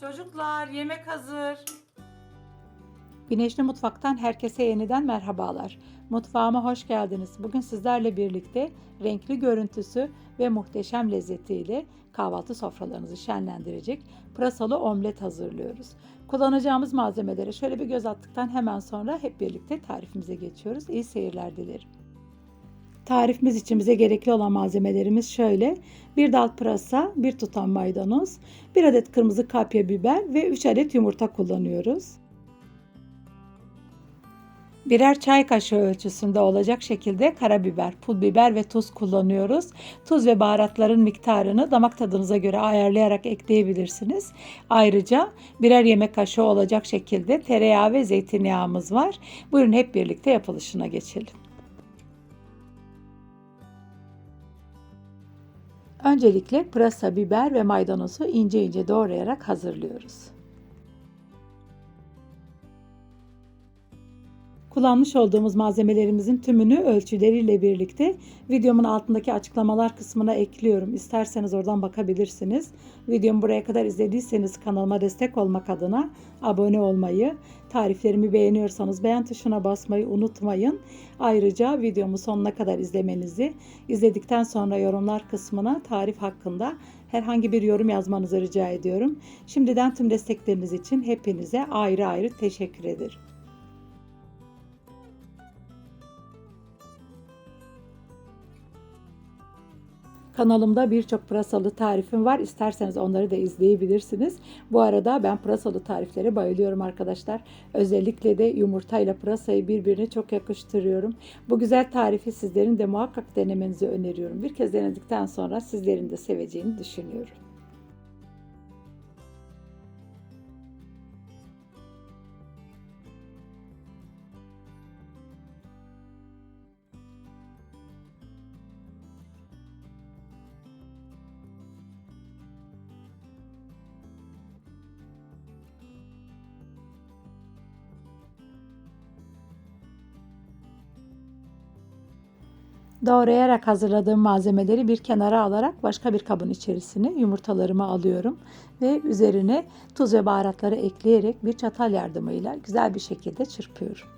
Çocuklar yemek hazır. Güneşli Mutfak'tan herkese yeniden merhabalar. Mutfağıma hoş geldiniz. Bugün sizlerle birlikte renkli görüntüsü ve muhteşem lezzetiyle kahvaltı sofralarınızı şenlendirecek pırasalı omlet hazırlıyoruz. Kullanacağımız malzemelere şöyle bir göz attıktan hemen sonra hep birlikte tarifimize geçiyoruz. İyi seyirler dilerim. Tarifimiz için bize gerekli olan malzemelerimiz şöyle. Bir dal pırasa, bir tutam maydanoz, bir adet kırmızı kapya biber ve 3 adet yumurta kullanıyoruz. Birer çay kaşığı ölçüsünde olacak şekilde karabiber, pul biber ve tuz kullanıyoruz. Tuz ve baharatların miktarını damak tadınıza göre ayarlayarak ekleyebilirsiniz. Ayrıca birer yemek kaşığı olacak şekilde tereyağı ve zeytinyağımız var. Buyurun hep birlikte yapılışına geçelim. Öncelikle pırasa, biber ve maydanozu ince ince doğrayarak hazırlıyoruz. Kullanmış olduğumuz malzemelerimizin tümünü ölçüleriyle birlikte videomun altındaki açıklamalar kısmına ekliyorum. İsterseniz oradan bakabilirsiniz. Videomu buraya kadar izlediyseniz kanalıma destek olmak adına abone olmayı, tariflerimi beğeniyorsanız beğen tuşuna basmayı unutmayın. Ayrıca videomu sonuna kadar izlemenizi, izledikten sonra yorumlar kısmına tarif hakkında herhangi bir yorum yazmanızı rica ediyorum. Şimdiden tüm destekleriniz için hepinize ayrı ayrı teşekkür ederim. Kanalımda birçok pırasalı tarifim var. İsterseniz onları da izleyebilirsiniz. Bu arada ben pırasalı tariflere bayılıyorum arkadaşlar. Özellikle de yumurtayla pırasayı birbirine çok yakıştırıyorum. Bu güzel tarifi sizlerin de muhakkak denemenizi öneriyorum. Bir kez denedikten sonra sizlerin de seveceğini düşünüyorum. Doğrayarak hazırladığım malzemeleri bir kenara alarak başka bir kabın içerisine yumurtalarımı alıyorum ve üzerine tuz ve baharatları ekleyerek bir çatal yardımıyla güzel bir şekilde çırpıyorum.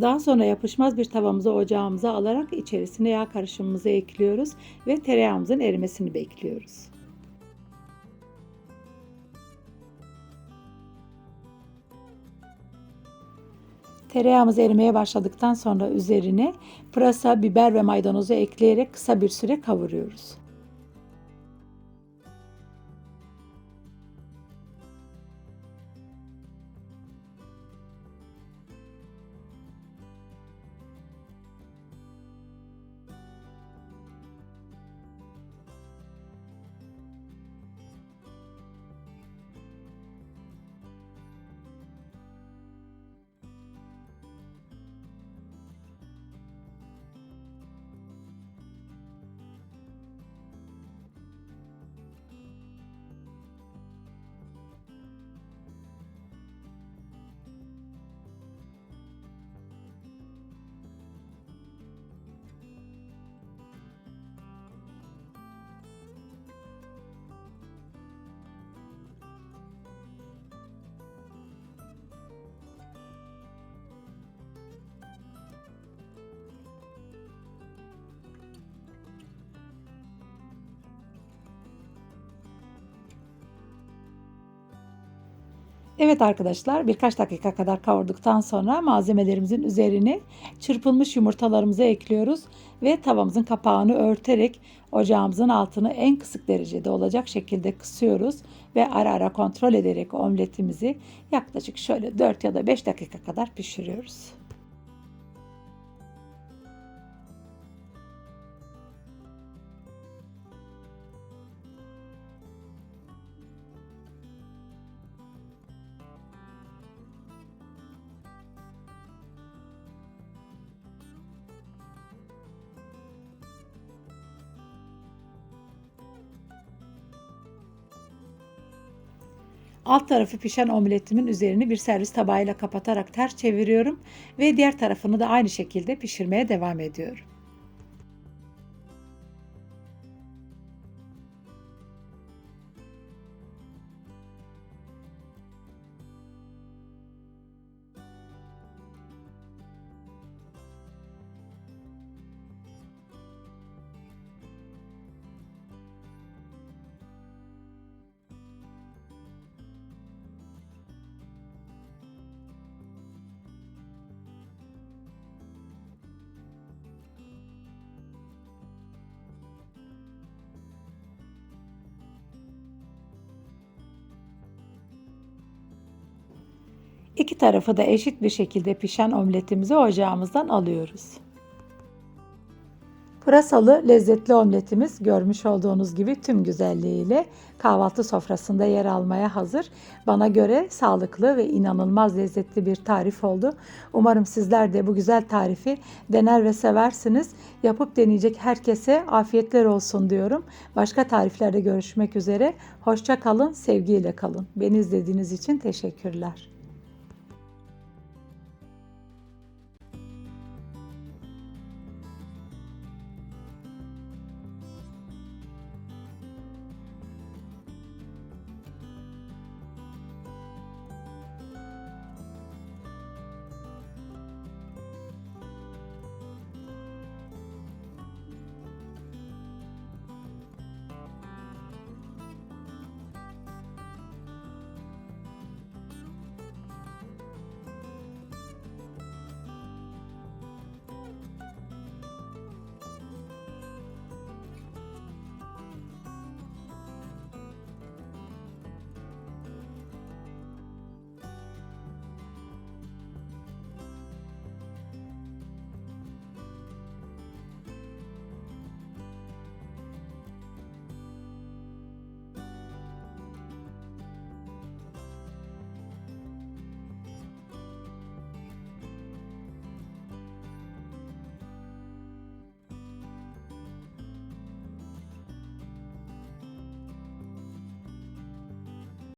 Daha sonra yapışmaz bir tavamızı ocağımıza alarak içerisine yağ karışımımızı ekliyoruz ve tereyağımızın erimesini bekliyoruz. Tereyağımız erimeye başladıktan sonra üzerine pırasa, biber ve maydanozu ekleyerek kısa bir süre kavuruyoruz. Evet arkadaşlar birkaç dakika kadar kavurduktan sonra malzemelerimizin üzerine çırpılmış yumurtalarımızı ekliyoruz ve tavamızın kapağını örterek ocağımızın altını en kısık derecede olacak şekilde kısıyoruz ve ara ara kontrol ederek omletimizi yaklaşık şöyle 4 ya da 5 dakika kadar pişiriyoruz. Alt tarafı pişen omletimin üzerini bir servis tabağıyla kapatarak ters çeviriyorum ve diğer tarafını da aynı şekilde pişirmeye devam ediyorum. İki tarafı da eşit bir şekilde pişen omletimizi ocağımızdan alıyoruz. Pırasalı lezzetli omletimiz görmüş olduğunuz gibi tüm güzelliğiyle kahvaltı sofrasında yer almaya hazır. Bana göre sağlıklı ve inanılmaz lezzetli bir tarif oldu. Umarım sizler de bu güzel tarifi dener ve seversiniz. Yapıp deneyecek herkese afiyetler olsun diyorum. Başka tariflerde görüşmek üzere. Hoşça kalın, sevgiyle kalın. Beni izlediğiniz için teşekkürler.